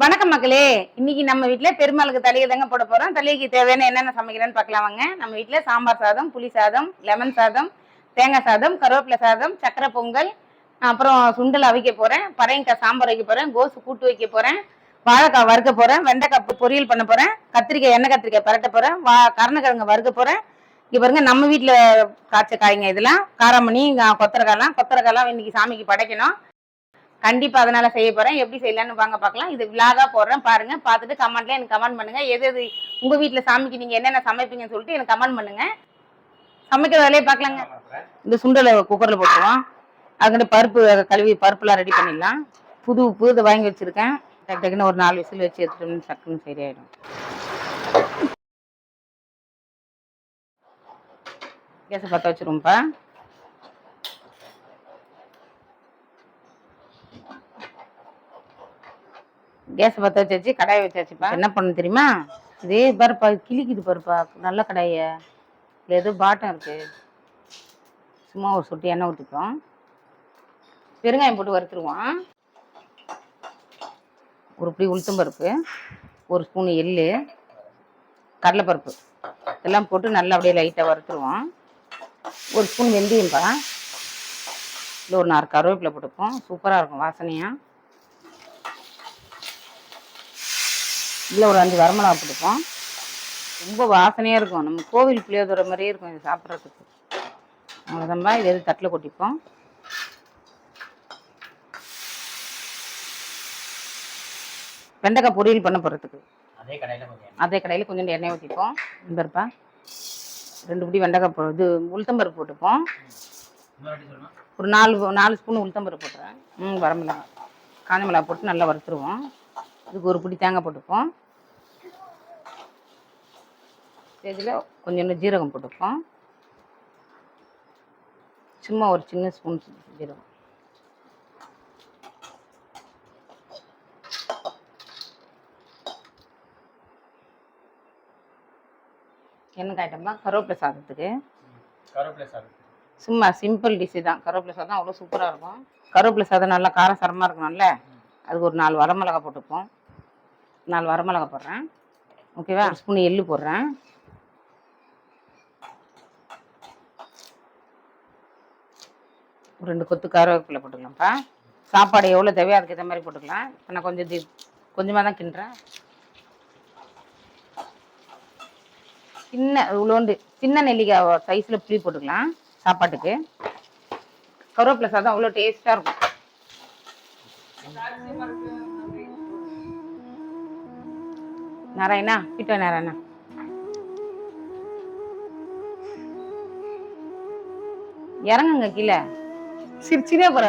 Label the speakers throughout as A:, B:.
A: வணக்கம் மக்களே. இன்னைக்கு நம்ம வீட்டில் பெருமாளுக்கு தலையை தாங்க போட போகிறோம் தலைக்கு தேவையான என்னென்ன சமைக்கிறேன்னு பார்க்கலாம் வாங்க. நம்ம வீட்டில் சாம்பார் சாதம் புளி சாதம் லெமன் சாதம் தேங்காய் சாதம் கருவேப்பிலை சாதம் சக்கரை பொங்கல் அப்புறம் சுண்டல் அவிக்க போகிறேன் பறையங்காய் சாம்பார் வைக்க போகிறேன் கோசு கூட்டு வைக்க போகிறேன் வாழைக்காய் வறுக்க போகிறேன் வெண்டைக்காய் பொரியல் பண்ண போகிறேன் கத்திரிக்காய் எண்ணெய் கத்திரிக்காய் பரட்ட போகிறேன் வா கருணக்கிழங்கு வறுக்க போகிறேன் இங்கே பாருங்க நம்ம வீட்டில் காய்ச்ச காய்ங்க இதெல்லாம் காராமணி கொத்தரக்காய்லாம் கொத்தரக்காய்லாம் இன்னைக்கு சாமிக்கு படைக்கணும். கண்டிப்பா அதனால செய்ய போறேன். எப்படி செய்யலாம்னு வாங்க பார்க்கலாம். இது விலாகா போடுறேன். பாருங்க. பார்த்துட்டு கமெண்ட்ல எனக்கு கமெண்ட் பண்ணுங்க. எது எது உங்க வீட்டுல சாமிக்கு நீங்க என்னென்ன சமைப்பீங்கன்னு சொல்லிட்டு எனக்கு கமெண்ட் பண்ணுங்க. சமைக்கிற வேலையை பார்க்கலாங்க. இந்த சுண்டலை குக்கர்ல போட்டுருவோம். அதுக்கிட்ட பருப்பு கழுவி பருப்புலாம் ரெடி பண்ணிடலாம். புது உப்பு இதை வாங்கி வச்சிருக்கேன். டக்கு டக்குன்னு ஒரு நாலு விசில் வச்சு எடுத்துட்டோம்னு டக்குன்னு சரியாயிடும். கேஸை பற்ற வச்சிருவோம்ப்பா. கேஸ் பற்ற வச்சாச்சு கடாயை வச்சாச்சுப்பா. என்ன பண்ணணும் தெரியுமா? இதே பருப்பா கிளிக்குது பருப்பா நல்ல கடாயை. இல்லை ஏதோ பாட்டம் இருக்குது சும்மா ஒரு சொட்டு எண்ணெய் ஊற்றிப்போம் பெருங்காயம் போட்டு வறுத்துருவோம். ஒரு பிடி உளுத்தம் பருப்பு ஒரு ஸ்பூன் எள்ளு கடலைப்பருப்பு. இதெல்லாம் போட்டு நல்லா அப்படியே லைட்டாக வறுத்துருவோம். ஒரு ஸ்பூன் வெந்தயம்பா. இல்லை ஒரு நாலு கருவேப்பிலை போட்டுப்போம். சூப்பராக இருக்கும் வாசனையாக இதில் ஒரு அஞ்சு வரமிளகா போட்டுப்போம். ரொம்ப வாசனையாக இருக்கும். நம்ம கோவில் புளியோதரை மாதிரியே இருக்கும் இது சாப்பிட்றதுக்கு. அவ்வளோதான்பா இது எது தட்டில் கொட்டிப்போம். வெண்டைக்காய் பொரியல் பண்ண போகிறதுக்கு
B: அதே கடையில கொஞ்சம்
A: அதே கடையில் கொஞ்சம் எண்ணெய் ஊற்றிப்போம் இந்தப்பா ரெண்டு பிடி வெண்டைக்காய் இது உளுத்தம்பருப்பு போட்டுப்போம். ஒரு நாலு நாலு ஸ்பூன் உளுத்தம்பருப்பு போட்டுறேன். ம் வரமிளகா. காஞ்ச மிளகா போட்டு நல்லா வறுத்துருவோம். இதுக்கு ஒரு பிடி தேங்காய் போட்டுப்போம். இதில் கொஞ்சோண்டு ஜீரகம் போட்டுப்போம். சும்மா ஒரு சின்ன ஸ்பூன் ஜீரகம். என்ன காய்ட்டோம்னா கருவேப்பிலை சாதத்துக்கு.
B: கருவேப்பிலை சாதம்.
A: சும்மா சிம்பிள் டிஷ்ஷு தான். கருவேப்பிலை சாதம் அவ்வளோ சூப்பராக இருக்கும். கருவேப்பிலை சாதம் நல்லா காரசாரமாக இருக்கணும்ல. அதுக்கு ஒரு நாலு வரமிளகா போட்டுப்போம். நாலு வரமிளகா போடுறேன். ஓகேவா? ஒரு ஸ்பூன் எள்ளு போடுறேன். ஒரு ரெண்டு கொத்து கருவேப்பிலை போட்டுக்கலாம்ப்பா. சாப்பாடு எவ்வளோ தேவையோ அதுக்கு ஏற்ற மாதிரி போட்டுக்கலாம். இப்போ நான் கொஞ்சம் தி கொஞ்சமாக தான் கிண்டுறேன். சின்ன இவ்வளோண்டு சின்ன நெல்லிக்காய் சைஸில் புளி போட்டுக்கலாம் சாப்பாட்டுக்கு. கருவேப்பிலை சாதம் அவ்வளோ டேஸ்ட்டாக இருக்கும். நாராயணா கிட்ட நாராயணா. இறங்குங்க கீழே. சிரிச்சுனே போற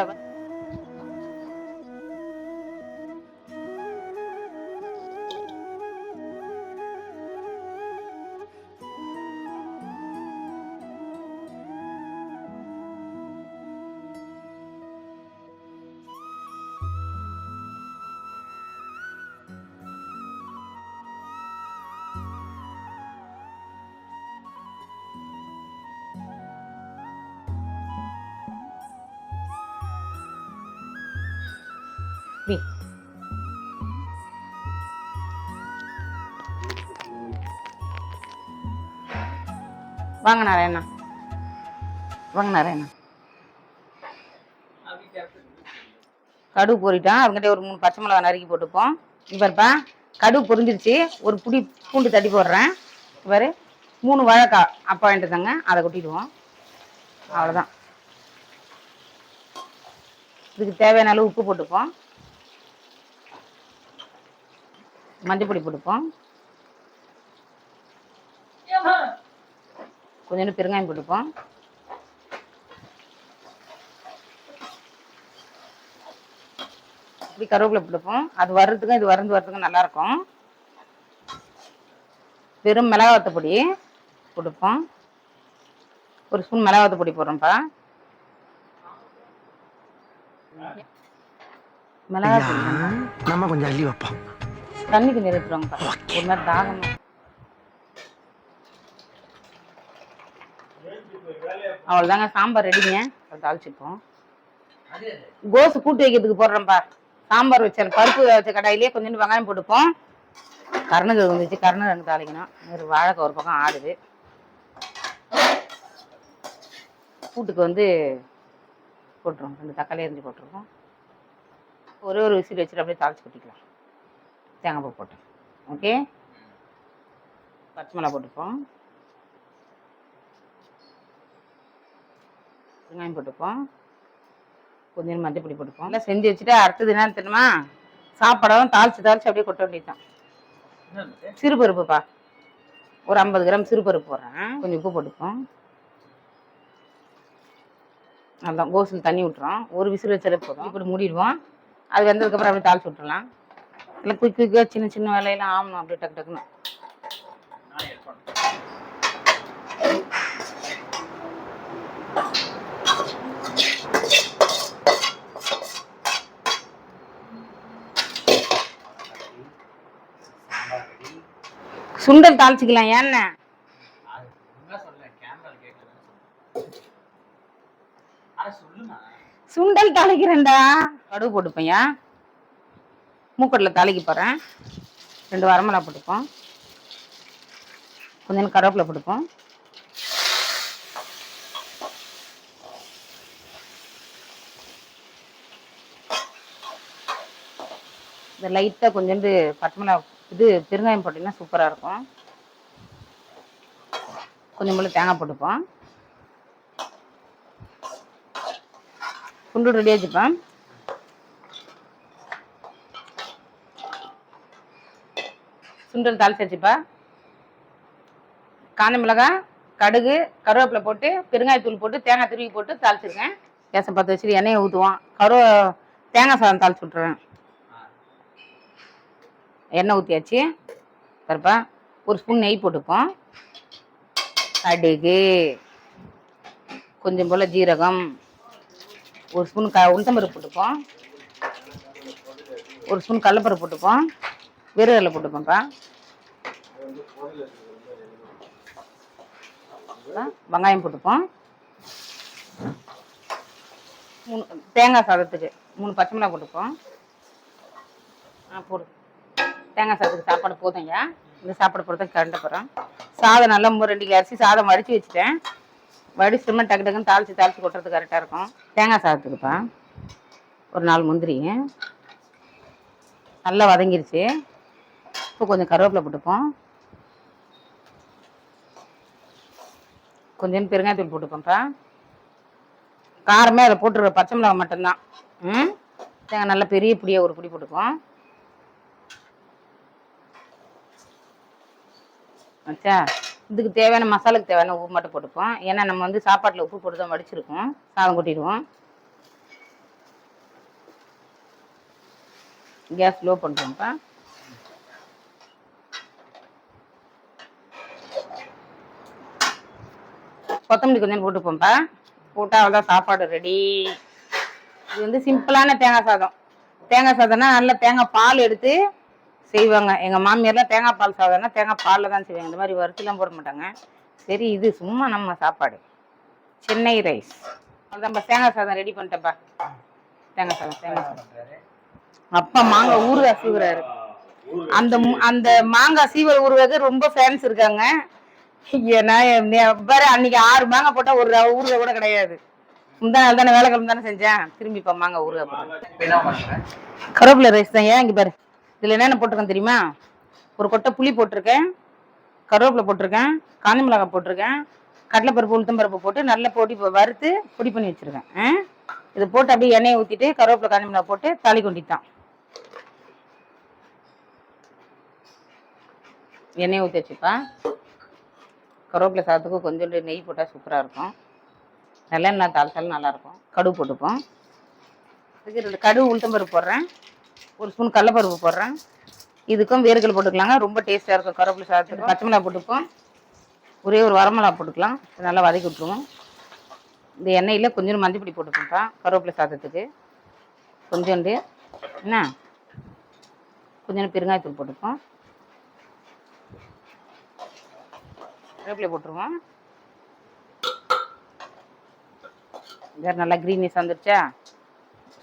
A: அவ. வாங்க நாராயணா. வாங்க நாராயணா. கடுகு பொறிட்டான். அவங்ககிட்ட ஒரு மூணு பச்சை மிளகா நறுக்கி போட்டுப்போம். இப்போ கடுகு பொரிஞ்சிருச்சு. ஒரு புடி பூண்டு தட்டி போடுறேன். இவர் மூணு வாழைக்காய் அப்பா வாங்கிட்டு தாங்க அதை கொட்டிடுவோம். அவ்வளோதான் இதுக்கு தேவையான அளவு உப்பு போட்டுப்போம். மஞ்சள் பொடி போட்டுப்போம் கொஞ்சோண்டு பெருங்காயம் போட்டுப்போம். இப்படி கருவேப்பிலை போட்டுப்போம். அது வர்றதுக்கும் இது வறந்து வர்றதுக்கும் நல்லா இருக்கும் வெறும் மிளகாத்த பொடி போட்டுப்போம். ஒரு ஸ்பூன் மிளகாத்த பொடி போடுறோம்ப்பா. மிளகா
C: நம்ம கொஞ்சம் அள்ளி வைப்போம்.
A: தண்ணி கொஞ்சம் எடுத்துருவாங்கப்பா ஒரு மாதிரி தாகமா. அவ்வளோதாங்க சாம்பார் ரெடிங்க. அதை தாளிச்சுப்போம். கோசு கூட்டு வைக்கிறதுக்கு போடுறேன்ப்பா. சாம்பார் வச்ச பருப்பு வச்ச கடாயிலே கொஞ்சோண்டு வெங்காயம் போட்டுப்போம். கருணக்கிழங்கு வந்துச்சு. கருணக்கிழங்கு தாளிக்கணும். ஒரு வாழைக்காய் ஒரு பக்கம் ஆடுது. கூட்டுக்கு வந்து போட்டுருவோம். ரெண்டு தக்காளி அரிஞ்சு போட்டிருக்கோம் ஒரே ஒரு விசில் வச்சுட்டு அப்படியே தாளிச்சு கொட்டிக்கலாம். தேங்காய் பூ போட்டு. ஓகே? பச்சை மிளகா போட்டுப்போம். வெங்காயம் போட்டுப்போம். கொஞ்சம் மஞ்சள் பொடி போட்டுப்போம். எல்லாம் செஞ்சு வச்சுட்டு அடுத்தது என்ன தெரியுமா? சாப்பாடெல்லாம் தாளிச்சு தாளிச்சு அப்படியே கொட்ட வேண்டியதுதான். சிறுபருப்புப்பா. ஒரு ஐம்பது கிராம் சிறுபருப்பு போடுறேன். கொஞ்சம் உப்பு போட்டுப்போம். அதான் கோசில் தண்ணி விட்டுறோம் ஒரு விசில் வச்சாலே போதும். இப்படி மூடிடுவோம். அது வெந்ததுக்கப்புறம் அப்படியே தாளிச்சு விட்டுறலாம். இல்லை குயிக் குயிக்காக சின்ன சின்ன வேலையெல்லாம் ஆகணும் அப்படியே டக்கு டக்குன்னு. சுண்டல் தாளிச்சிக்கலாம் ஏன்னா சுண்டல் தாளிக்கிறேன்டா. கடுகு போட்டுப்பையா மூக்கட்டில் தலைக்கு போகிறேன் ரெண்டு வரமிளகா போட்டுப்போம். கொஞ்சம் கருவேப்பிலை போட்டுப்போம். இந்த லைட்டாக கொஞ்சோண்டு பச்சை இது பெருங்காயம் போட்டிங்கன்னா சூப்பராக இருக்கும். கொஞ்சம் போல தேங்காய் போட்டுப்போம். குண்டு ரெடியாக வச்சுப்பேன். சுண்டல் தாளிச்சு வச்சுப்பா. காஞ்ச மிளகாய் கடுகு கருவேப்பிலை போட்டு பெருங்காயத்தூள் போட்டு தேங்காய் துருவி போட்டு தாளிச்சிருக்கேன் கேசம் பற்ற வச்சுட்டு எண்ணெயை ஊற்றுவோம் கருவ தேங்காய் சாதம் தாளிச்சு விட்ருவேன் எண்ணெய் ஊற்றியாச்சு பருப்பா ஒரு ஸ்பூன் நெய் போட்டுப்போம். கடுகு கொஞ்சம் போல் ஜீரகம் ஒரு ஸ்பூன் க உளுத்தம்பருப்பு போட்டுப்போம். ஒரு ஸ்பூன் கடலப்பருப்பு போட்டுப்போம். வெறுகடலை போட்டுப்போம்ப்பா. வெங்காயம் போட்டுப்போம். மூணு தேங்காய் சாதத்துக்கு மூணு பச்சை மிளகா போட்டுப்போம். ஆ போடு. தேங்காய் சாதத்துக்கு சாப்பாடு போதுங்க. இந்த சாப்பாடு போடுறதுக்கு கரண்ட போகிறோம் சாதம் நல்லா மூணு ரெண்டு கிலோ அரிசி சாதம் வடித்து வச்சுட்டேன். வடிச்சுட்டோம்னா டக்கு டக்குன்னு தாளித்து தாளித்து கொட்டுறது கரெக்டாக இருக்கும். தேங்காய் சாதத்துக்குப்பா. ஒரு நாலு முந்திரி. நல்லா வதங்கிருச்சு. இப்போ கொஞ்சம் கருவேப்பிலை போட்டுப்போம். கொஞ்சம் பெருங்காயத்தூள் போட்டுப்போம்ப்பா காரமே அதை போட்டுருக்க பச்சை மிளகாய் மட்டும்தான். ம்? தேங்காய் நல்லா பெரிய பிடியாக ஒரு பிடி போட்டுப்போம் ஆச்சா இதுக்கு தேவையான மசாலாக்கு தேவையான உப்பு மட்டும் போட்டுப்போம் ஏன்னா நம்ம வந்து சாப்பாட்டில் உப்பு போட்டு தான் வடிச்சிருக்கோம். சாதம் கொட்டிடுவோம். கேஸ் லோ பண்ணுறோம்ப்பா கொத்தமல்லி கொஞ்சம் போட்டுப்போம்ப்பா போட்டால் அவ்வளோதான் சாப்பாடு ரெடி இது வந்து சிம்பிளான தேங்காய் சாதம். தேங்காய் சாதம்னா நல்லா தேங்காய் பால் எடுத்து செய்வாங்க. எங்கள் மாமியார்லாம் தேங்காய் பால் சாதம்னா தேங்காய் பாலில் தான் செய்வாங்க. இந்த மாதிரி வறுத்துலாம் போட மாட்டாங்க. சரி இது சும்மா நம்ம சாப்பாடு. சென்னை ரைஸ். அதான் தேங்காய் சாதம் ரெடி பண்ணிட்டேன்ப்பா தேங்காய் சாதம் தேங்காய் சாதம். அப்பா மாங்காய் ஊறுகாய் சீவுறாரு. அந்த அந்த மாங்காய் சீவல் ஊறுகாய்க்கு ரொம்ப ஃபேன்ஸ் இருக்காங்க. வேற அன்னைக்கு ஆறு மாங்காய் போட்டா ஒரு ரவ ஊறுகாய் கூட கிடையாது. முந்தா நாள் தானே வேலை தானே செஞ்சேன். திரும்பி இப்போ மாங்காய் ஊறுகாய் போடுறேன். கருவேப்பிலை ரைஸ் தான் ஏன் இங்கே பாரு? இதில் என்னென்ன போட்டிருக்கேன் தெரியுமா? ஒரு கொட்டை புளி போட்டிருக்கேன் கருவேப்பிலை போட்டிருக்கேன் காஞ்சி மிளகாய் போட்டிருக்கேன் கடலைப்பருப்பு உளுத்தம்பருப்பு போட்டு நல்லா பொடி வறுத்து பொடி பண்ணி வச்சுருக்கேன். ஆ? இதை போட்டு அப்படியே எண்ணெயை ஊற்றிட்டு கருவேப்பிலை காஞ்சி மிளகாய் போட்டு தாளி கொண்டித்தான் எண்ணெய் ஊற்றி வச்சுப்பா. கருவேப்பிலை சாதத்துக்கு கொஞ்சோண்டு நெய் போட்டால் சூப்பராக இருக்கும். நல்லெண்ணெய் தாளிச்சாலும் நல்லாயிருக்கும் கடுகு போட்டுப்போம். அதுக்கு ரெண்டு கடுகு உளுத்தம்பருப்பு போடுறேன். ஒரு ஸ்பூன் கடலப்பருப்பு போடுறேன். இதுக்கும் வேர்கள் போட்டுக்கலாங்க. ரொம்ப டேஸ்ட்டாக இருக்கும் கருவேப்பிலை சாதத்துக்கு. பச்சை மிளகா போட்டுப்போம். ஒரே ஒரு வரமிளகா போட்டுக்கலாம். நல்லா வதக்கி விட்ருவோம் இந்த எண்ணெயில் கொஞ்சோண்டு மஞ்சப்பொடி போட்டுப்போம்ப்பா கருவேப்பிலை சாதத்துக்கு. கொஞ்சோண்டு என்ன? கொஞ்சோண்டு பெருங்காயத்தூள் போட்டுப்போம். கருவேப்பிலை போட்டுருவோம். வேறு நல்லா க்ரீனிஸ் வந்துருச்சா?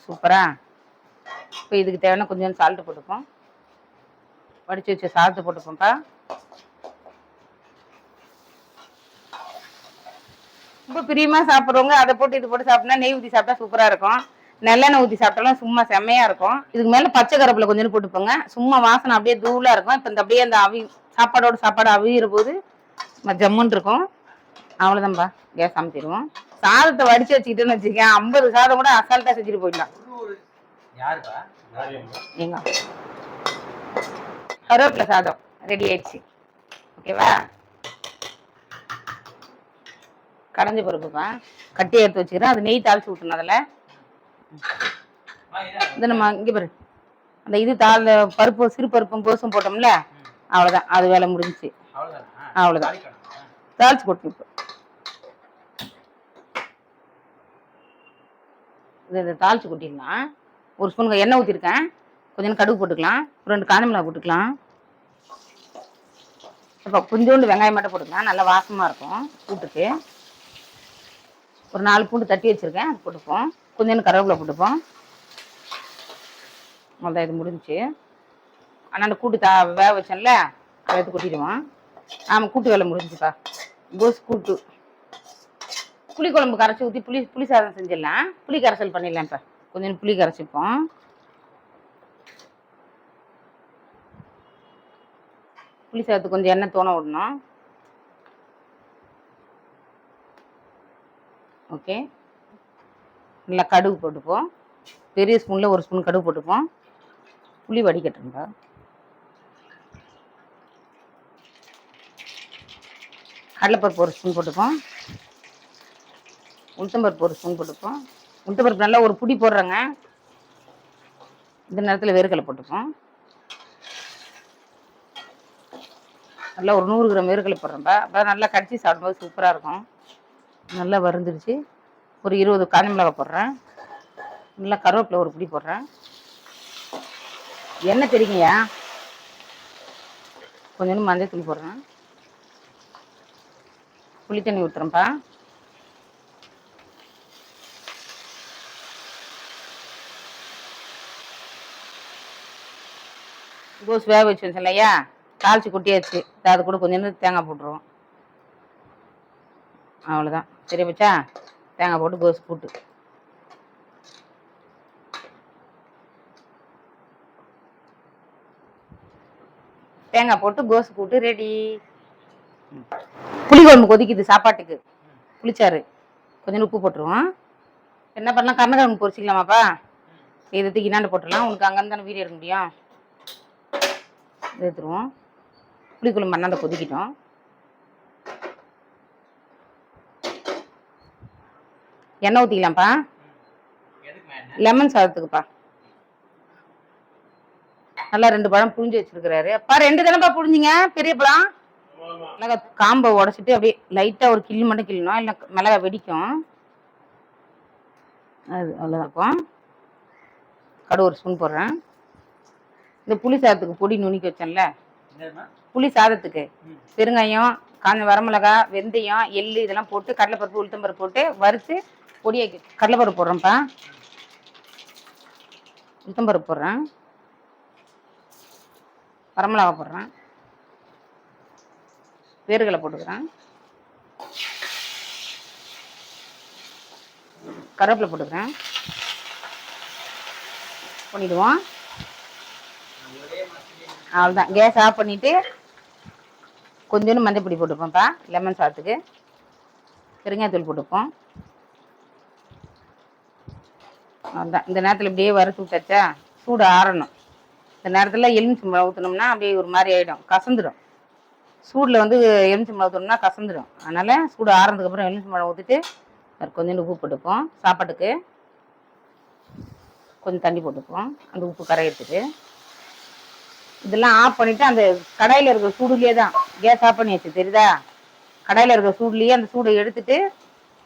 A: சூப்பராக இப்போ இதுக்கு தேவையான கொஞ்சம் சால்ட்டு போட்டுப்போம். வடித்து வச்ச சால்ட்டு போட்டுப்போம்ப்பா ரொம்ப பிரியமாக சாப்பிட்றவங்க அதை போட்டு இது போட்டு சாப்பிட்டா நெய் ஊற்றி சாப்பிட்டா சூப்பராக இருக்கும். நல்லெண்ணெய் ஊற்றி சாப்பிட்டாலும் சும்மா செம்மையாக இருக்கும். இதுக்கு மேலே பச்சை கருவேப்பிலை கொஞ்சம் போட்டுப்போங்க. சும்மா வாசனை அப்படியே தூளாக இருக்கும். இப்போ இந்த அப்படியே அந்த அவி சாப்பாடோட சாப்பாடு அவியிற போது ஜம்முன்னு இருக்கும். அவ்வளோதான்ப்பா கேஸ் அமுத்திடுவோம். சாதத்தை வடிச்சு வச்சுக்கிட்டேன்னு வச்சுக்கேன் ஐம்பது சாதம் கூட அசால்ட்டா செஞ்சுட்டு போயிடலாம். எங்க? கருவேப்பிலை சாதம். ரெடி ஆயிடுச்சு. ஓகேவா? கடைஞ்ச பருப்புப்பா. கட்டி எடுத்து வச்சுக்கிறேன். அது நெய் தாளிச்சு விட்டணும் அதில். இது நம்ம இங்கே பாரு. அந்த இது தாள் பருப்பு சிறு பருப்பும் கோசும் போட்டோம்ல. அவ்வளோதான் அது வேலை முடிஞ்சுச்சு.
B: தாளிக்கணுமா?
A: தாளிச்சு போட்டு இது இதை தாளிச்சு கொட்டிடலாம். ஒரு ஸ்பூன் எண்ணெய் ஊற்றிருக்கேன் கொஞ்சம் கடுகு போட்டுக்கலாம். ஒரு ரெண்டு காஞ்ச மிளகா போட்டுக்கலாம். இப்போ கொஞ்சோண்டு வெங்காயம் மட்டும் போட்டுக்கலாம். நல்லா வாசமாக இருக்கும் கூட்டுக்கு. ஒரு நாலு பூண்டு தட்டி வச்சுருக்கேன். அது போட்டுப்போம். கொஞ்சோண்டு கருவேப்பிலை போட்டுப்போம். அவ்வளோதான் இது முடிஞ்சுச்சு. ஆனால் அந்த கூட்டு தா வேக வச்சேன்ல அதை எடுத்து கொட்டிடுவோம். ஆமாம் கூட்டு வேலை முடிஞ்சுப்பா கோஸ் கூட்டு. புளி குழம்பு கரைச்சி ஊற்றி புளி புளி சாதம் செஞ்சிடலாம். புளி கரைசல் பண்ணிடலாம் இப்போ. கொஞ்சம் புளி கரைச்சிப்போம். புளி சாதத்துக்கு கொஞ்சம் எண்ணெய் தோண விடணும். ஓகே நல்லா கடுகு போட்டுப்போம். பெரிய ஸ்பூனில் ஒரு ஸ்பூன் கடுகு போட்டுப்போம். புளி வடிகட்டுருங்க கடலைப்பருப்பு ஒரு ஸ்பூன் போட்டுப்போம். உளுத்தம்பருப்பு ஒரு ஸ்பூன் போட்டுப்போம். உளுத்தம்பருப்பு நல்லா ஒரு புடி போடுறேங்க. இந்த நேரத்தில் வேர்க்கடலை போட்டுப்போம். நல்லா ஒரு நூறு கிராம் வேர்க்கடலை போடுறேன்ப்பா அப்போ நல்லா கடிச்சு சாப்பிடும்போது சூப்பராக இருக்கும். நல்லா வறுந்துருச்சு ஒரு இருபது காஞ்சி மிளகாய் போடுறேன். நல்லா கருவேப்பிலை ஒரு பிடி போடுறேன். எண்ணெய் தெரியுங்கய்யா கொஞ்சோண்டு மஞ்சள் தூள் போடுறேன். புளி தண்ணி ஊற்றுறேன்ப்பா கோஸ் வேக வச்சு வச்சேன் இல்லையா? தாளிச்சு கொட்டியாச்சு. அது கூட கொஞ்சம் தேங்காய் போட்டுருவோம். அவ்வளோதான் சரி வச்சா தேங்காய் போட்டு கோஸ் போட்டு. தேங்காய் போட்டு கோஸ் கூட்டு ரெடி புளிக்குழம்பு கொதிக்குது சாப்பாட்டுக்கு. புளிச்சாறு. கொஞ்சம் உப்பு போட்டுருவோம். என்ன பண்ணலாம்? கருணக்கிழங்கு பொரிச்சிக்கலாமாப்பா? இதை தூக்கி இன்னாண்டு போட்டுடலாம். உனக்கு அங்கேருந்து தானே வீடு எடுக்க முடியும்? எடுத்துருவோம். புளிக்குழம்பு மண்ணாண்ட கொதிக்கிட்டோம். எண்ணெய் ஊற்றிக்கலாம்ப்பா லெமன் சாதத்துக்குப்பா. நல்லா ரெண்டு பழம் புழிஞ்சு வச்சிருக்கிறாரு. அப்பா ரெண்டு தானேப்பா புழிஞ்சிங்க? பெரிய பழம் மிளகா காம்பை உடச்சிட்டு அப்படியே லைட்டாக ஒரு கிள்ளு மட்டும் கிள்ளணும் இல்லை மிளகா வெடிக்கும். அது அவ்வளோதான் கடுகு ஒரு ஸ்பூன் போடுறேன். இந்த புளி சாதத்துக்கு பொடி நுணுக்கி வச்சேன்ல. புளி சாதத்துக்கு. பெருங்காயம் காஞ்ச வரமிளகா வெந்தயம் எள்ளு இதெல்லாம் போட்டு கடலைப்பருப்பு உளுத்தம்பருப்பு போட்டு வறுத்து பொடியாக்கி கடலைப்பருப்பு போடுறேன்ப்பா. உளுத்தம்பருப்பு போடுறேன். வரமிளகா போடுறேன். வேர்கடலை போட்டுக்கிறேன். கருவேப்பிலை போட்டுக்கிறேன். பண்ணிடுவோம். அவ்வளோதான் கேஸ் ஆஃப் பண்ணிவிட்டு கொஞ்சோண்டு மஞ்சப்பொடி போட்டுப்போம்ப்பா லெமன் சாத்துக்கு பெருங்காயத்தூள் போட்டுப்போம். அவ்வளோதான் இந்த நேரத்தில் இப்படியே வறுத்து விட்டாச்சா? சூடு ஆறணும். இந்த நேரத்தில் எலுமிச்சம்பழம் ஊற்றினோம்னா அப்படியே ஒரு மாதிரி ஆகிடும் கசந்துடும் சூடில் வந்து எலுமிச்சம் மிளகா ஊற்றணும்னா கசந்துடும் அதனால் சூடு ஆறுனதுக்கப்புறம் எலுமிச்சை மிளகா ஊற்றிட்டு கொஞ்சோண்டு உப்பு போட்டுப்போம். சாப்பாட்டுக்கு கொஞ்சம் தண்ணி போட்டுப்போம். அந்த உப்பு கரையிறதுக்கு இதெல்லாம் ஆஃப் பண்ணிவிட்டு அந்த கடையில் இருக்கிற சூடுலேயே தான். கேஸ் ஆஃப் பண்ணி வச்சு தெரியுதா? கடையில் இருக்கிற சூடுலேயே அந்த சூடை எடுத்துட்டு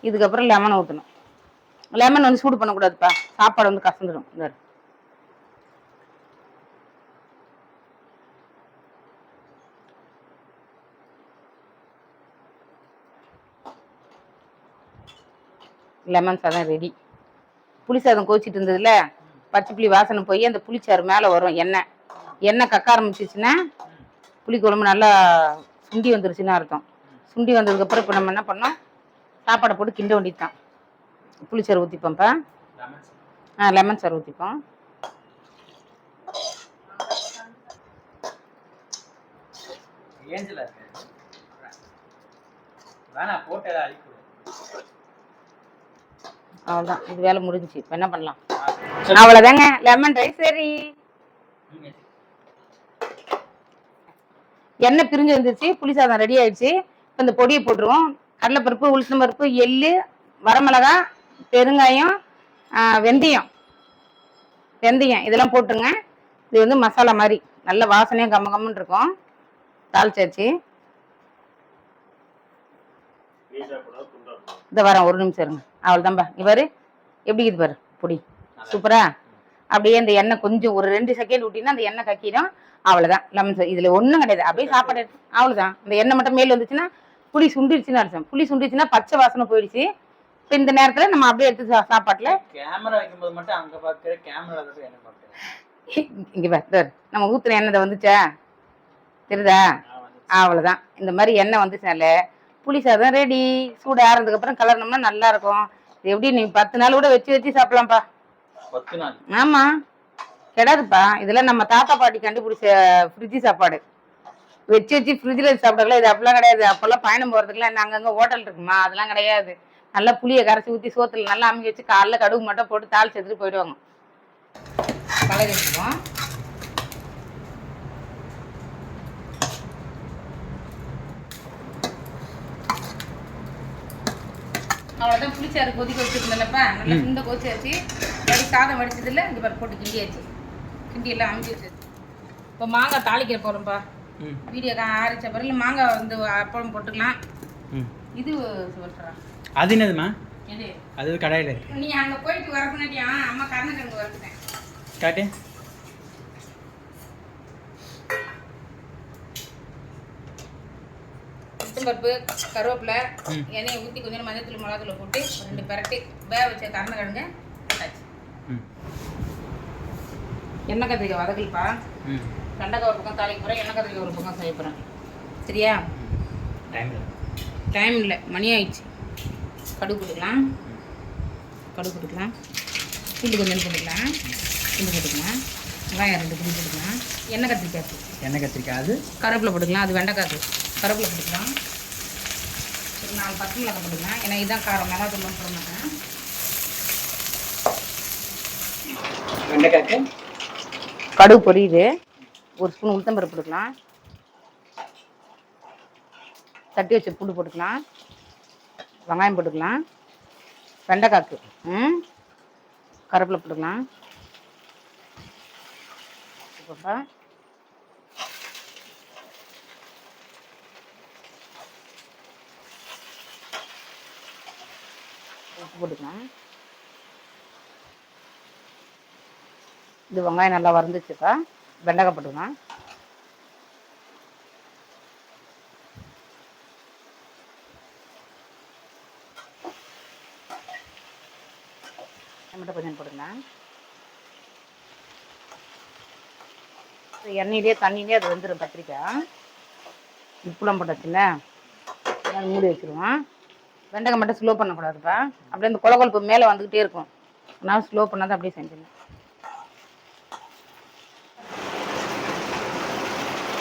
A: இதுக்கப்புறம் லெமன் ஊற்றணும் லெமன் வந்து சூடு பண்ணக்கூடாதுப்பா. சாப்பாடு வந்து கசந்துடும் இந்த லெமன் சாதம் ரெடி புளி சாதம் கோச்சிட்டு இருந்ததுல பச்சை புளி வாசனை போய் அந்த புளிச்சாறு மேலே வரும் எண்ணெய். எண்ணெய் கக்க ஆரம்பிச்சிச்சுன்னா புளி குழம்பு நல்லா சுண்டி வந்துருச்சுன்னு அர்த்தம். சுண்டி வந்ததுக்கப்புறம் இப்போ நம்ம என்ன பண்ணோம்? சாப்பாடை போட்டு கிண்ட வேண்டியது தான் புளிச்சாறு ஊற்றிப்போம்ப்பா ஆ லெமன் சாறு ஊற்றிப்போம்
B: ஏஞ்சலா இருக்கு வேணா போட்டு
A: அவ்வளோதான் இது வேலை முடிஞ்சுச்சு. இப்போ என்ன பண்ணலாம்? அவ்வளோதாங்க லெமன் ரைஸ் சரி. எண்ணெய் பிரிஞ்சு வந்துருச்சு. புளி சாதம் ரெடி ஆயிடுச்சு. இப்போ இந்த பொடியை போட்டுருவோம். கடலைப்பருப்பு உளுத்தம் பருப்பு எள்ளு வரமிளகா பெருங்காயம் வெந்தயம். வெந்தயம். இதெல்லாம் போட்டுருங்க. இது வந்து மசாலா மாதிரி. நல்ல வாசனையாக கம்ம கம்முன்னு இருக்கும். தாளிச்சாச்சு. இந்த வரேன் ஒரு நிமிஷம் இருங்க. அவ்வளோதான்பா இவர் எப்படி இருக்குது பாரு? பொடி. சூப்பரா? அப்படியே இந்த எண்ணெய் கொஞ்சம் ஒரு ரெண்டு செகண்ட் விட்டினா அந்த எண்ணெய் கக்கிடும் அவ்வளோதான் லெமன் இதில் ஒன்றும் கிடையாது. அப்படியே சாப்பாடு அவ்வளோதான் இந்த எண்ணெய் மட்டும் மேல் வந்துச்சுன்னா புளி சுண்டிருச்சுன்னு அர்த்தம். புளி சுண்டிருச்சுன்னா பச்சை வாசனை போயிடுச்சு. இப்போ இந்த நேரத்தில் நம்ம அப்படியே எடுத்து சாப்பாட்டில்
B: கேமரா வைக்கும்போது மட்டும் அங்க பாக்குற கேமரா
A: இங்கே பாரு நம்ம ஊற்றுன எண்ணெய் இதை வந்துச்சா? தெரியுதா? அவ்வளோதான் இந்த மாதிரி எண்ணெய் வந்துச்சுனால புளி சாதம் ரெடி சூடு ஆறுனதுக்கப்புறம் கலர்னோம்னா நல்லா இருக்கும் இது எப்படி நீ பத்து நாள் கூட வச்சு வச்சு சாப்பிடலாம்ப்பா.
B: பத்து நாள்?
A: ஆமா. கெடாதுப்பா. இதெல்லாம் நம்ம தாத்தா பாட்டி கண்டுபிடிச்ச ஃப்ரிட்ஜ் சாப்பாடு. வச்சு வச்சு ஃப்ரிட்ஜில் வச்சு சாப்பிடலாம் இது அப்படிலாம் கிடையாது. அப்போல்லாம் பயணம் போகிறதுக்குலாம் என்ன அங்கங்கே ஹோட்டல் இருக்குமா? அதெல்லாம் கிடையாது. நல்லா புளியை கரைச்சி ஊற்றி சோத்துல நல்லா அமுக்கி வச்சு காலைல கடுகு மட்டும் போட்டு தாளிச்சு எடுத்துட்டு போயிடுவாங்க. வச்சுக்குவோம் அவ்வளோதான் புளிச்சாறு கொதிக்க வச்சுருந்தேன்லப்பா நல்லா சுண்ட கொதிச்சு வச்சு வடி சாதம் வடிச்சதில்ல இங்கே பாரு போட்டு கிண்டியாச்சு. கிண்டி எல்லாம் அமுக்கி வச்சு இப்போ மாங்காய் தாளிக்கிற போகிறோம்ப்பா
B: ம்.
A: வீடியோ ஆரிச்ச பிறகு மாங்காய் வந்து அப்பளம் போட்டுக்கலாம்.
B: ம்.
A: இது சொல்கிறேன்
B: அது என்னதுமா அது கடையில் இருக்கு.
A: நீ அங்கே போயிட்டு வரக்குனாட்டியா அம்மா கருணக்கிழங்கு வறுத்துட்டேன்.
B: காட்டு.
A: பருப்பு கருவேப்பிலை. எண்ணெயை ஊற்றி கொஞ்சம் மஞ்சத்தூள் மிளகாத்தூள் போட்டு ஒரு ரெண்டு பரட்டி வேக வச்ச கருணக்கிழங்கு போட்டாச்சு.
B: ம்.
A: எண்ணெய் கத்திரிக்காய் வதக்கல்ப்பா.
B: ம்.
A: வெண்டைக்காய் ஒரு பக்கம் தாளிக்க போகிறேன் எண்ணெய் கத்திரிக்காய் ஒரு பக்கம் செய்ய போகிறேன் சரியா?
B: டைம்
A: டைம் இல்லை. மணி ஆயிடுச்சு. கடுகு போட்டுக்கலாம். கடுகு போட்டுக்கலாம். பூண்டு கொஞ்சம் போட்டுக்கலாம். பூண்டு போட்டுக்கலாம். வெங்காயம் ரெண்டு புளி போட்டுக்கலாம். எண்ணெய் கத்திரிக்காய்.
B: எண்ணெய் கத்திரிக்காய் அது?
A: கருவேப்பிலை போட்டுக்கலாம். அது வெண்டைக்காய் கருவேப்பிலை போட்டுக்கலாம். ஒரு நாலு பச்சை மிளகாய் போட்டுக்கலாம் ஏன்னா இதுதான் காரம். மிளகாத்தூள்லாம் போட மாட்டேன்
B: வெண்டைக்காய்க்கு?
A: கடுகு பொரியுது ஒரு ஸ்பூன் உளுத்தம்பருப்பு போட்டுக்கலாம். தட்டி வச்ச பூண்டு போட்டுக்கலாம். வெங்காயம் போட்டுக்கலாம். வெண்டைக்காக்கு ம் கருவேப்பிலை போட்டுக்கலாம். போட்டுக்கலாம் இது வெங்காயம் நல்லா வறந்துச்சுப்பா வெண்டைக்காய் போட்டுக்கலாம் மட்டும் கொஞ்சம் போடுங்க. எண்ணெயிலே தண்ணியிலே அது வந்துடும் கத்திரிக்காய். உப்புலாம் போட்டாச்சுல்ல. மூடி வச்சிருவோம். வெண்டைக்காய் மட்டும் ஸ்லோ பண்ணக்கூடாதுப்பா. அப்படியே இந்த கொல மேலே வந்துக்கிட்டே இருக்கும். நான் ஸ்லோ பண்ணாத அப்படியே செஞ்சிடலாம்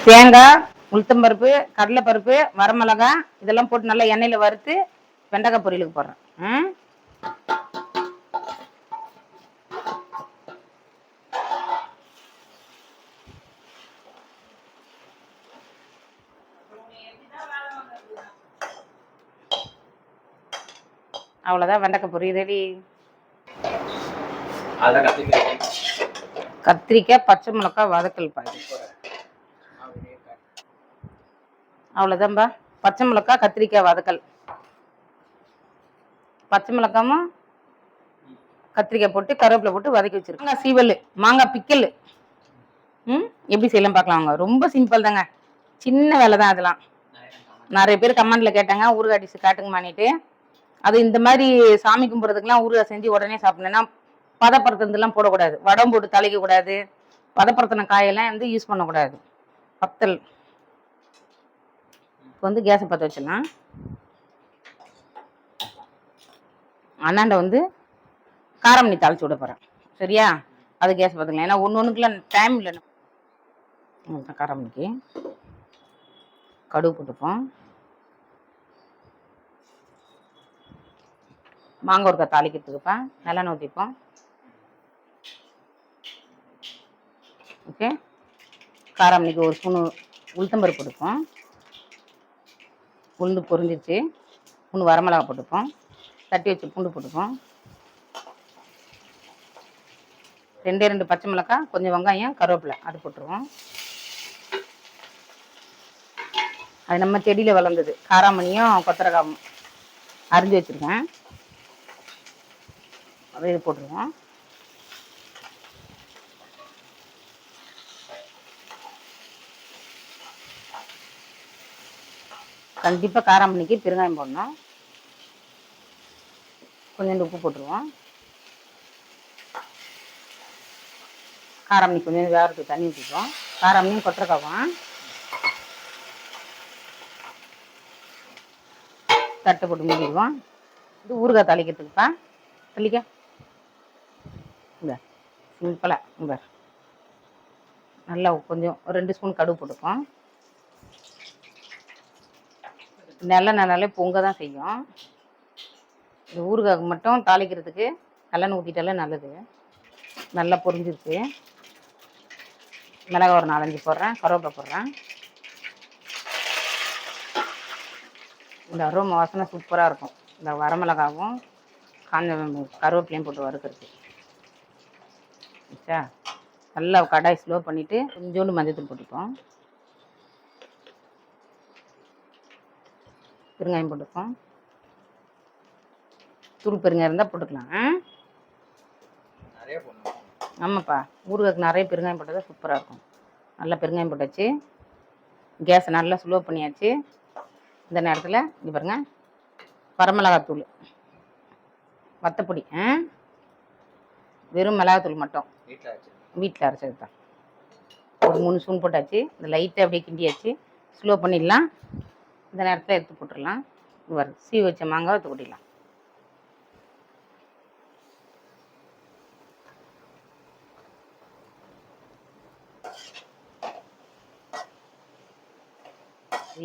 A: தேங்காய் உளுத்தம்பருப்பு கடலைப்பருப்பு வரமிளகா இதெல்லாம் போட்டு நல்லா எண்ணெயில் வறுத்து வெண்டைக்காய் பொரியலுக்கு போடுறேன். அவ்வளோதான் வெண்டைக்காய் பொரியல் ரெடி
B: கத்திரிக்காய்.
A: பச்சை மிளகாய் வதக்கல் பாரு அவ்வளோதான்பா பச்சை மிளகாய் கத்திரிக்காய் வதக்கல். பச்சை மிளகாவும் கத்திரிக்காய் போட்டு கருவேப்பிலை போட்டு வதக்கி வச்சிருக்கோம். மாங்காய் சீவல் மாங்காய் பிக்கல். ம்? எப்படி செய்யலாம் பார்க்கலாம் வாங்க ரொம்ப சிம்பிள் தாங்க. சின்ன வேலை தான் அதெல்லாம். நிறைய பேர் கமெண்ட்ல கேட்டாங்க. ஊறுகாய் டிஷ் காட்டுங்கம்மானிட்டு அது இந்த மாதிரி சாமி கும்பிட்றதுக்கெல்லாம் ஊறுகாய் செஞ்சு உடனே சாப்பிடணும்னா பதப்படுத்துனதுலாம் போடக்கூடாது. வடம் போட்டு தலைக்க கூடாது பதப்படுத்தின காயெல்லாம் வந்து யூஸ் பண்ணக்கூடாது. பத்தல். இப்போ வந்து கேஸை பற்ற வச்சிடலாம். அண்ணாண்ட வந்து காரம் நீ தாளிச்சு விட போகிறேன் சரியா? அது கேஸ் பார்த்துக்கலாம். ஏன்னா ஒன்று ஒன்றுக்குலாம் டைம் இல்லை காரமணிக்கு கடுகு போட்டுப்போம். மாங்காய் ஒருக்கா தாளிக்கிறதுக்குப்பா நல்லெண்ணெய் ஊற்றிப்போம் ஓகே காரமணிக்கு ஒரு ஸ்பூனு உளுத்தம்பருப்பு போட்டுப்போம். உளுந்து பொரிஞ்சிச்சு மூணு வரமிளகா போட்டுப்போம். தட்டி வச்சு பூண்டு போட்டுப்போம். ரெண்டே ரெண்டு பச்சை மிளகாய் கொஞ்சம் வெங்காயம் கருவேப்பிலை அது போட்டுருவோம். அது நம்ம செடியில் வளர்ந்தது. காராமணியும் கொத்தரக்காயும் அரிஞ்சு வச்சுருக்கேன். அதை இது போட்டுருவோம் கண்டிப்பாக காராமணிக்கு பெருங்காயம் போடணும். கொஞ்சோண்டு உப்பு போட்டுருவோம். காராமணி கொஞ்சம் வேகிறதுக்கு தண்ணி ஊற்றிப்போம் காராமணியும் கொட்டுறக்காவும் தட்டை போட்டு மூடிடுவோம். இது ஊறுகாய் தாளிக்கிறதுக்குப்பா. தள்ளிக்க. இந்த சிம்பிளாக இந்த. நல்லா கொஞ்சம் ரெண்டு ஸ்பூன் கடுகு போட்டுப்போம் நல்லெண்ணெய் பொங்க தான் செய்யும். இந்த ஊறுகாய்க்கு மட்டும் தாளிக்கிறதுக்கு நல்லெண்ணெய் ஊற்றிட்டாலே நல்லது. நல்லா பொரிஞ்சிருச்சு மிளகாய் ஒரு நாலஞ்சு போடுறேன் கருவேப்பிலை போடுறேன். இந்த அருவம் வாசனை சூப்பராக இருக்கும். இந்த வரமிளகாவும் காஞ்ச கருவேப்பிலையும் போட்டு வறுக்கிறதுக்கு. சரிச்சா நல்லா கடாய் ஸ்லோ பண்ணிவிட்டு கொஞ்சோண்டு மஞ்சத்தூள் போட்டுப்போம். பெருங்காயம் போட்டுப்போம். தூள் பெருங்காயம் இருந்தால் போட்டுக்கலாம். ஆமாப்பா. ஊறுகாய்க்கு நிறைய பெருங்காயம் போட்டால் தான் சூப்பராக இருக்கும். நல்லா பெருங்காயம் போட்டாச்சு. கேஸை நல்லா ஸ்லோ பண்ணியாச்சு. இந்த நேரத்தில் இங்கே பாருங்க. வரமிளகாத்தூள். வத்தப்பொடி ஆ? வெறும் மிளகாத்தூள் மட்டும்.
B: வீட்டில்
A: அரைச்சது தான் ஒரு மூணு ஸ்பூன் போட்டாச்சு. இந்த லைட்டை அப்படியே கிண்டியாச்சு. ஸ்லோ பண்ணிடலாம். இந்த நேரத்தில் எடுத்து போட்டுடலாம். வர சீ வச்ச மாங்காய் எடுத்து கொட்டிடலாம்.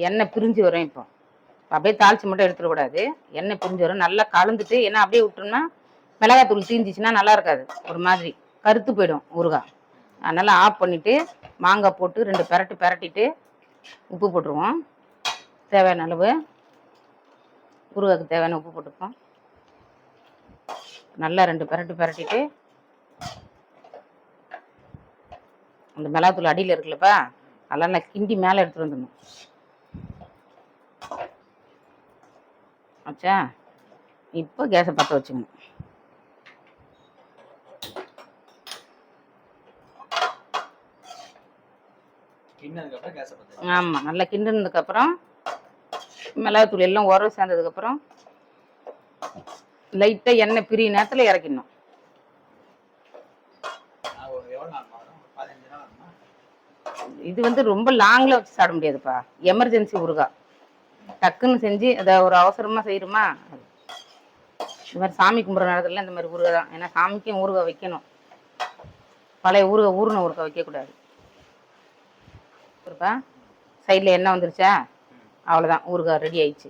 A: எண்ணெய் பிரிஞ்சு வரும் இப்போ. அப்படியே தாளிச்சு மட்டும் எடுத்துடக்கூடாது எண்ணெய் பிரிஞ்சு வரும். நல்லா கலந்துட்டு ஏன்னா அப்படியே விட்டோம்னா மிளகாத்தூள் தீஞ்சிச்சுன்னா நல்லா இருக்காது. ஒரு மாதிரி. கருத்து போயிடும் ஊறுகாய் அதனால் ஆஃப் பண்ணிவிட்டு மாங்காய் போட்டு ரெண்டு பெரட்டு பெரட்டிட்டு உப்பு போட்டுருவோம். தேவையான அளவு ஊறுகாய்க்கு தேவையான உப்பு போட்டுப்போம். நல்லா ரெண்டு பெரட்டு பெரட்டிட்டு அந்த மிளகாத்தூள் அடியில் இருக்குல்லப்பா அதெல்லாம் நான் கிண்டி மேலே எடுத்துகிட்டு வந்துடணும். ஆச்சா இப்போ கேஸை பற்ற வச்சுக்கணும்
B: கிண்ணதுக்கப்புறம் கேஸை பற்றி
A: ஆமாம் நல்லா கிண்டினதுக்கப்புறம் மிளகாத்தூள் எல்லாம் உரம் சேர்ந்ததுக்கப்புறம் லைட்டாக எண்ணெய் பிரிய நேரத்தில் இறக்கிடணும். இது வந்து ரொம்ப லாங்கில் வச்சு சாப்பிட முடியாதுப்பா. எமர்ஜென்சி ஊறுகாய். டக்குன்னு செஞ்சு அதை ஒரு அவசரமாக செய்கிறோமா இந்த மாதிரி சாமி கும்பிட்ற நேரத்துல இந்த மாதிரி ஊறுகாய் தான். ஏன்னா சாமிக்கும் ஊறுகாய் வைக்கணும். பழைய ஊறுகாய் ஊறுன ஊறுகாய் வைக்கக்கூடாது. இருப்பா சைடில் எண்ணெய் வந்துருச்சா? அவ்வளோதான் ஊறுகாய் ரெடி ஆயிடுச்சு.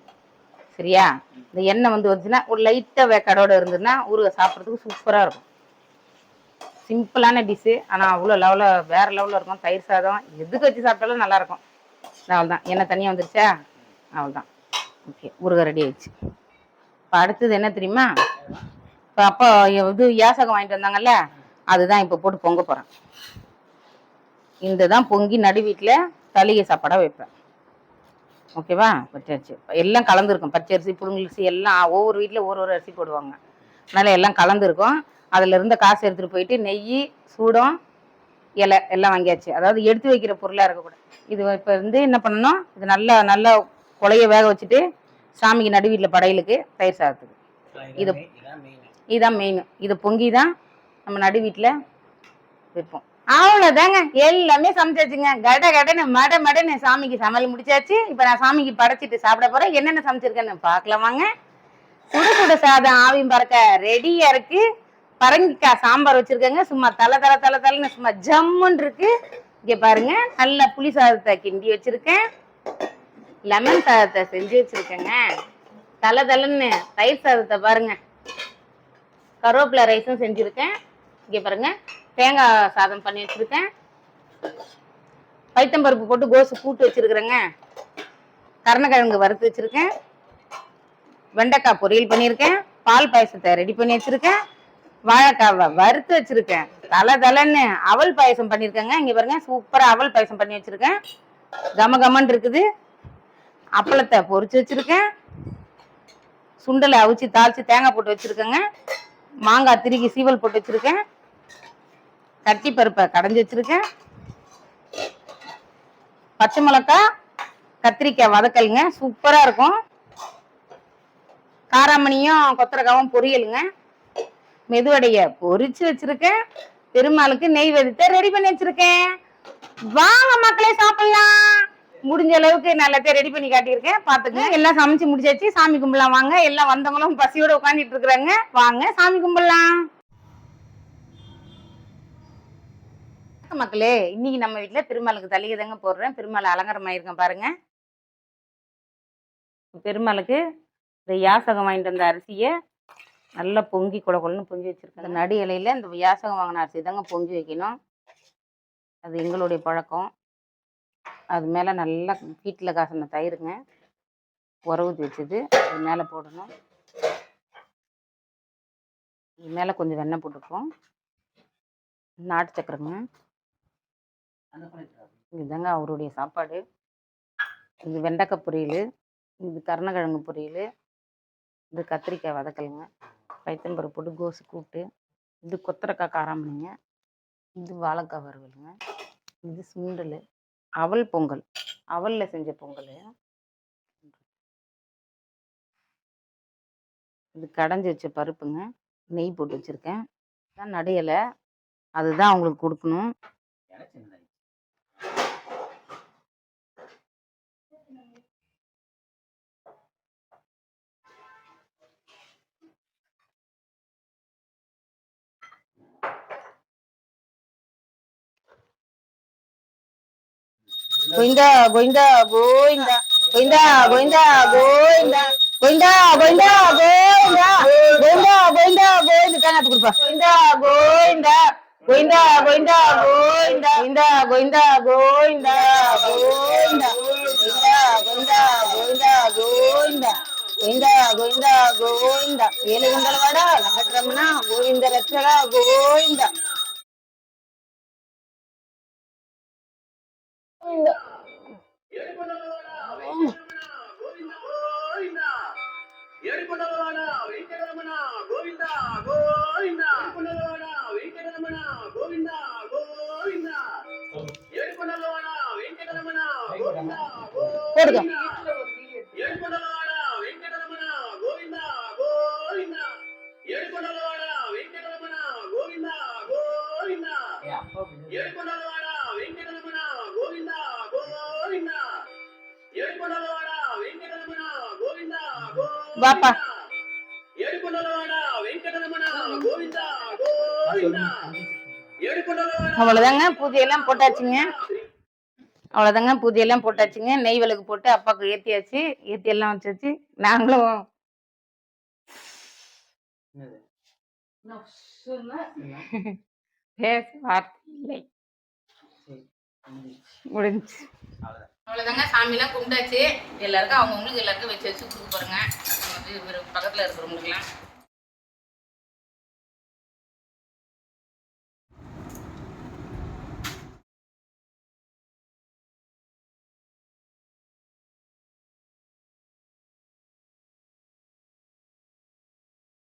A: சரியா? இந்த எண்ணெய் வந்து வந்துச்சுன்னா ஒரு லைட்டாக வேக்காடோடு இருந்ததுன்னா ஊறுகாய் சாப்பிட்றதுக்கு சூப்பராக இருக்கும். சிம்பிளான டிஷ்ஷு ஆனால் அவ்வளோ லெவலில் வேறு லெவலில் இருக்கும். தயிர் சாதம் எதுக்கு வச்சு சாப்பிட்டாலும் நல்லா இருக்கும். அவ்வளோதான் எண்ணெய் தனியாக வந்துருச்சா? அவ்வளோதான் ஓகே ஊறுகாய் ரெடி ஆயிடுச்சு. இப்போ அடுத்தது என்ன தெரியுமா? இப்போ அப்பா இது யாசகம் வாங்கிட்டு வந்தாங்கல்ல அதுதான் இப்போ போட்டு பொங்க போகிறேன் இந்த தான் பொங்கி நடு வீட்டில் தளிகை சாப்பாடாக வைப்பேன். ஓகேவா? பச்சரிசி எல்லாம் கலந்துருக்கும். பச்சரிசி புழுங்கரிசி எல்லாம் ஒவ்வொரு வீட்டில் ஒரு ஒரு அரிசி போடுவாங்க. அதனால் எல்லாம் கலந்துருக்கும். அதில் இருந்த காசு எடுத்துகிட்டு போயிட்டு நெய் சூடம் இலை எல்லாம் வாங்கியாச்சு. அதாவது எடுத்து வைக்கிற பொருளாக இருக்கக்கூடாது இது இப்போ வந்து என்ன பண்ணணும்? இது நல்லா நல்லா குழைய வேக வச்சுட்டு சாமிக்கு நடு வீட்டில் படையலுக்கு தயிர் சாதத்துக்கு. இது- இதுதான் மெயின் இது பொங்கி தான் நம்ம நடு வீட்டில் வைப்போம். அவ்வளோதாங்க எல்லாமே சமைச்சாச்சுங்க கட கடன்னு மட மடன்னு சாமிக்கு சமையல் முடிச்சாச்சு. இப்போ நான் சாமிக்கு படைச்சிட்டு சாப்பிட போறேன். என்னென்ன சமைச்சிருக்கேன்னு பார்க்கலாம் வாங்க. சுட சுட சாதம் ஆவியும் பறக்க ரெடியா இருக்கு. பரங்கிக்காய் சாம்பார் வச்சிருக்கேங்க. சும்மா தலை தலை தலை தலைன்னு சும்மா ஜம்முன்னு இருக்கு. இங்க பாருங்க. நல்ல புளி சாதத்தை கிண்டி வச்சிருக்கேன். லெமன் சாதத்தை செஞ்சு வச்சிருக்கேங்க. தலை தலைன்னு தயிர் சாதத்தை பாருங்க. கருவேப்பிலை ரைஸும் செஞ்சுருக்கேன். இங்கே பாருங்க. தேங்காய் சாதம் பண்ணி வச்சுருக்கேன் பைத்தம்பருப்பு போட்டு கோசு கூட்டு வச்சுருக்குறேங்க. கருணக்கிழங்கு வறுத்து வச்சுருக்கேன். வெண்டைக்காய் பொரியல் பண்ணியிருக்கேன் பால் பாயசத்தை ரெடி பண்ணி வச்சுருக்கேன். வாழைக்காவை வறுத்து வச்சுருக்கேன். தலை தலைன்னு அவல் பாயசம் பண்ணியிருக்கேங்க இங்கே பாருங்க சூப்பராக அவல் பாயசம் பண்ணி வச்சுருக்கேன். கம கமன் இருக்குது. அப்பளத்தை பொறிச்சு வச்சுருக்கேன். சுண்டலை அவிச்சு தாளித்து தேங்காய் போட்டு வச்சுருக்கேங்க. மாங்காய் திருகி சீவல் போட்டு வச்சுருக்கேன். கட்டி பருப்பை கடைஞ்சி வச்சிருக்கேன். பச்சை மிளகாய் கத்திரிக்காய் வதக்கலுங்க. சூப்பராக இருக்கும். காராமணியும் கொத்தரக்காவும் பொரியலுங்க. மெதுவடைய பொரிச்சு வச்சிருக்கேன். பெருமாளுக்கு நெய் வெதித்த ரெடி பண்ணி வச்சிருக்கேன். வாங்க மக்களே சாப்பிடலாம். முடிஞ்ச அளவுக்கு நல்லதே ரெடி பண்ணி காட்டியிருக்கேன். பாத்துங்க எல்லாம் சமைச்சு முடிச்சாச்சு. சாமி கும்பிடலாம் வாங்க. எல்லாம் வந்தவங்களும் பசியோட உட்காந்துட்டு இருக்கிறாங்க. வாங்க சாமி கும்பிடலாம். வணக்கம் மக்களே. இன்னைக்கு நம்ம வீட்டில் பெருமாளுக்கு தலிகை தாங்க போடுறேன். பெருமாள் அலங்காரம் ஆயிருக்கேன் பாருங்க. பெருமாளுக்கு இந்த யாசகம் வாங்கிட்டு வந்த அரிசியை நல்லா பொங்கி குட குடன்னு பொங்கி வச்சிருக்கேன் அந்த நடு இலையில இந்த யாசகம் வாங்கின அரிசி தாங்க பொங்கி வைக்கணும். அது எங்களுடைய பழக்கம். அது மேலே நல்லா வீட்டில் காசின தயிருங்க. உறவு வச்சது. அது மேலே போடணும். இது மேலே கொஞ்சம் வெண்ணெய் போட்டுப்போம். நாட்டு சக்கரைங்க. இதுதாங்க அவருடைய சாப்பாடு. இது வெண்டைக்காய் பொரியல் இது கருணக்கிழங்கு பொரியல் இது கத்திரிக்காய் வதக்கலுங்க. பைத்தம்பருப்பு போட்டு கோசு கூட்டு இது கொத்தரக்காய் காராமணிங்க இது வாழைக்காய் வறுவலுங்க இது சுண்டல் அவல் பொங்கல் அவலில் செஞ்ச பொங்கல். இது கடைஞ்சி வச்ச பருப்புங்க நெய் போட்டு வச்சுருக்கேன். நடையலை. அதுதான் அவங்களுக்கு கொடுக்கணும். గోయిందా గోయిందా గోయిందా గోయిందా గోయిందా గోయిందా గోయిందా గోయిందా గోయిందా గోయిందా గోయిందా గోయింది కానాథ్ కుడుప గోయిందా గోయిందా గోయిందా గోయిందా గోయిందా గోయిందా గోయిందా గోయిందా గోయిందా గోయిందా గోయిందా గోయిందా గోయిందా గోయిందా ఏలుగుండలవాడ వెంకటరమణ గోవింద రక్షణ
D: గోయిందా కొడుకు. ఏడుకొండలవాడ వెంకటరమణ గోవింద గోవింద ఏడుకొండలవాడ
A: வாப்பா. அவ்வளோதாங்க பூஜையெல்லாம் போட்டாச்சுங்க. அவ்வளோதாங்க பூஜையெல்லாம் போட்டாச்சுங்க. நெய் விளக்கு போட்டு அப்பாவுக்கு ஏற்றியாச்சு ஏற்றி எல்லாம் வச்சாச்சு. நாங்களும் பேச வார்த்தை இல்லை. முடிஞ்சு அவ்வளோதாங்க சாமிலாம் கும்பிட்டாச்சு. எல்லாருக்கும் அவங்கவுங்களுக்கு எல்லாருக்கும் வச்சு வச்சு கொடுக்க போகிறேங்க பக்கத்தில் இருக்கிறவங்களுக்குலாம்